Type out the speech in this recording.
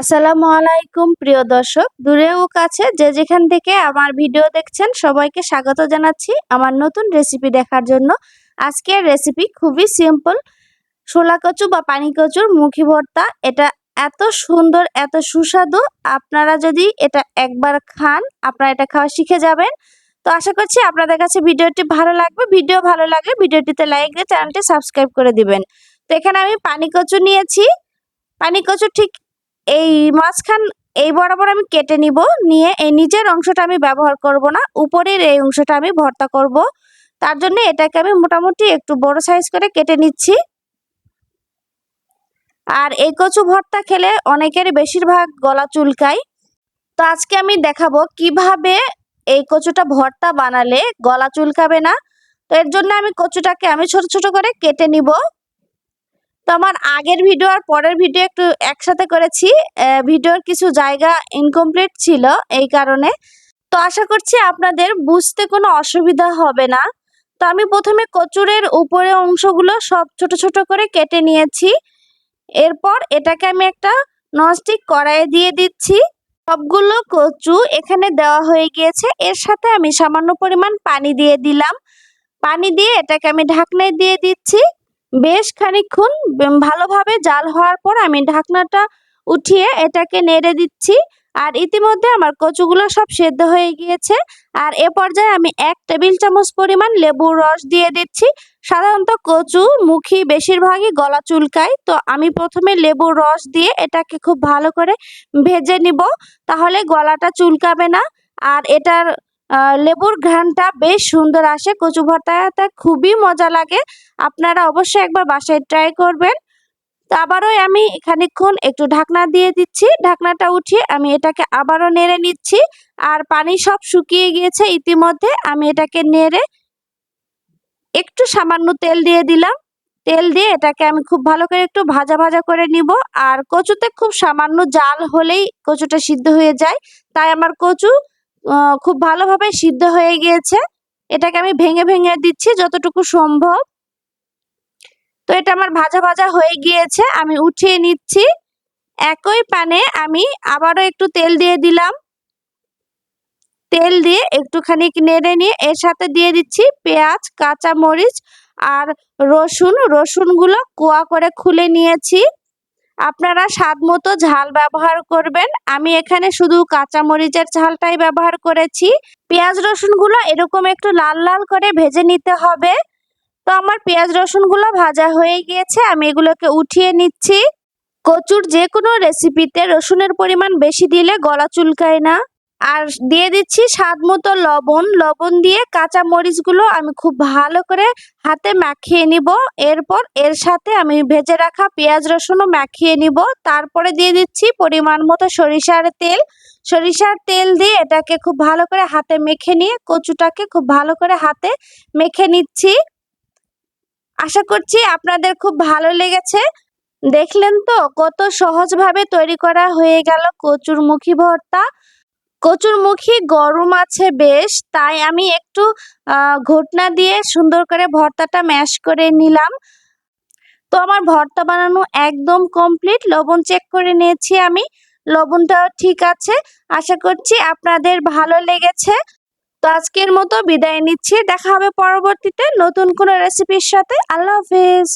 আসসালামু আলাইকুম, প্রিয় দর্শক। দূরে ও কাছে যে যেখান থেকে আমার ভিডিও দেখছেন, সবাইকে স্বাগত জানাচ্ছি আমার নতুন রেসিপি দেখার জন্য। আজকের রেসিপি খুবই সিম্পল ছোলা কচু বা পানি কচুর মুখি ভর্তা। এটা এত সুন্দর, এত সুস্বাদু। আপনারা যদি এটা একবার খান, আপনারা এটা খাওয়া শিখে যাবেন। তো আশা করছি আপনাদের কাছে ভিডিওটি ভালো লাগবে। ভিডিও ভালো লাগলে ভিডিওটিতে লাইক দিয়ে চ্যানেলটি সাবস্ক্রাইব করে দিবেন। তো এখানে আমি পানি কচু নিয়েছি। পানি কচু ঠিক এই মাঝখান, এই বরাবর আমি কেটে নিব। নিয়ে এই নিচের অংশটা আমি ব্যবহার করব না। উপরের এই অংশটা আমি ভর্তা করব। তার জন্য এটাকে আমি মোটামুটি একটু বড় সাইজ করে কেটে নিচ্ছি। আর এই কচু ভর্তা খেলে অনেকের বেশিরভাগ গলা চুলকায়। তো আজকে আমি দেখাবো কীভাবে এই কচুটা ভর্তা বানালে গলা চুলকাবে না। তো এর জন্য আমি কচুটাকে আমি ছোট ছোট করে কেটে নিব। তো আমার আগের ভিডিও আর পরের ভিডিও একটু একসাথে করেছি। ভিডিওর কিছু জায়গা ইনকমপ্লিট ছিল এই কারণে। তো আশা করছি আপনাদের বুঝতে কোনো অসুবিধা হবে না। তো আমি প্রথমে কচুরের উপরে অংশগুলো সব ছোট ছোট করে কেটে নিয়েছি। এরপর এটাকে আমি একটা ননস্টিক কড়াইয়ে দিয়ে দিচ্ছি। সবগুলো কচু এখানে দেওয়া হয়ে গিয়েছে। এর সাথে আমি সামান্য পরিমাণ পানি দিয়ে দিলাম। পানি দিয়ে এটাকে আমি ঢাকনায় দিয়ে দিচ্ছি। বেশ খানিক্ষণ ভালোভাবে জাল হওয়ার পর আমি ঢাকনাটা উঠিয়ে এটাকে নেড়ে দিচ্ছি। আর ইতিমধ্যে আমার কচুগুলো সব সেদ্ধ হয়ে গিয়েছে। আর এ পর্যায়ে আমি এক টেবিল চামচ পরিমাণ লেবুর রস দিয়ে দিচ্ছি। সাধারণত কচু, মুখি বেশিরভাগই গলা চুলকায়। তো আমি প্রথমে লেবুর রস দিয়ে এটাকে খুব ভালো করে ভেজে নিব। তাহলে গলাটা চুলকাবে না। আর এটার লেবুর ঘ্রাণটা বেশ সুন্দর আসে, কচু ভর্তাটা খুবই মজা লাগে। আপনারা অবশ্যই একবার বাসায় ট্রাই করবেন। তো আবারও আমি খানিক্ষণ একটু ঢাকনা দিয়ে দিচ্ছি। ঢাকনাটা উঠিয়ে আমি এটাকে আবারও নেড়ে নিচ্ছি। আর পানি সব শুকিয়ে গিয়েছে ইতিমধ্যে, আমি এটাকে নেড়ে একটু সামান্য তেল দিয়ে দিলাম। তেল দিয়ে এটাকে আমি খুব ভালো করে একটু ভাজা ভাজা করে নিব। আর কচুতে খুব সামান্য জাল হলেই কচুটা সিদ্ধ হয়ে যায়। তাই আমার কচু খুব ভালোভাবে সিদ্ধ হয়ে গিয়েছে। এটাকে আমি ভেঙে ভেঙে দিচ্ছি যতটুকু সম্ভব। তো এটা আমার ভাজা ভাজা হয়ে গিয়েছে, আমি উঠিয়ে নিচ্ছি। একই পানে আমি আবারও একটু তেল দিয়ে দিলাম। তেল দিয়ে একটুখানি নেড়ে নিয়ে এর সাথে দিয়ে দিচ্ছি পেঁয়াজ কাঁচা মরিচ আর রসুন। রসুনগুলো কোয়া করে খুলে নিয়েছি। আপনারা স্বাদ মতো ঝাল ব্যবহার করবেন। আমি এখানে শুধু কাঁচা মরিচের ঝালটাই ব্যবহার করেছি। পেঁয়াজ রসুনগুলো এরকম একটু লাল লাল করে ভেজে নিতে হবে। তো আমার পেঁয়াজ রসুনগুলো ভাজা হয়ে গিয়েছে, আমি এগুলোকে উঠিয়ে নিচ্ছি। কচুর যে কোনো রেসিপিতে রসুনের পরিমাণ বেশি দিলে গলা চুলকায় না। আর দিয়ে দিচ্ছি স্বাদ মতো লবণ। লবণ দিয়ে কাঁচা মরিচগুলো আমি খুব ভালো করে হাতে মাখিয়ে নিব। এরপর এর সাথে আমি ভেজে রাখা পেঁয়াজ রসুনও মাখিয়ে নিব। তারপরে দিয়ে দিচ্ছি পরিমাণ মতো সরিষার তেল। সরিষার তেল দিয়ে এটাকে খুব ভালো করে হাতে মেখে নিয়ে কচুটাকে খুব ভালো করে হাতে মেখে নিচ্ছি। আশা করছি আপনাদের খুব ভালো লেগেছে। দেখলেন তো কত সহজভাবে তৈরি করা হয়ে গেল কচুর মুখী ভর্তা। কচুর মুখী গরম আছে বেশ, তাই আমি একটু ঘটনা দিয়ে সুন্দর করে ভর্তাটা ম্যাশ করে নিলাম। তো আমার ভর্তা বানানো একদম কমপ্লিট লবণ চেক করে নিয়েছি আমি। লবণটাও ঠিক আছে, আশা করছি আপনাদের ভালো লেগেছে। তো আজকের মতো বিদায় নিচ্ছি, দেখা হবে পরবর্তীতে নতুন কোনো রেসিপির সাথে। আল্লাহ হাফেজ।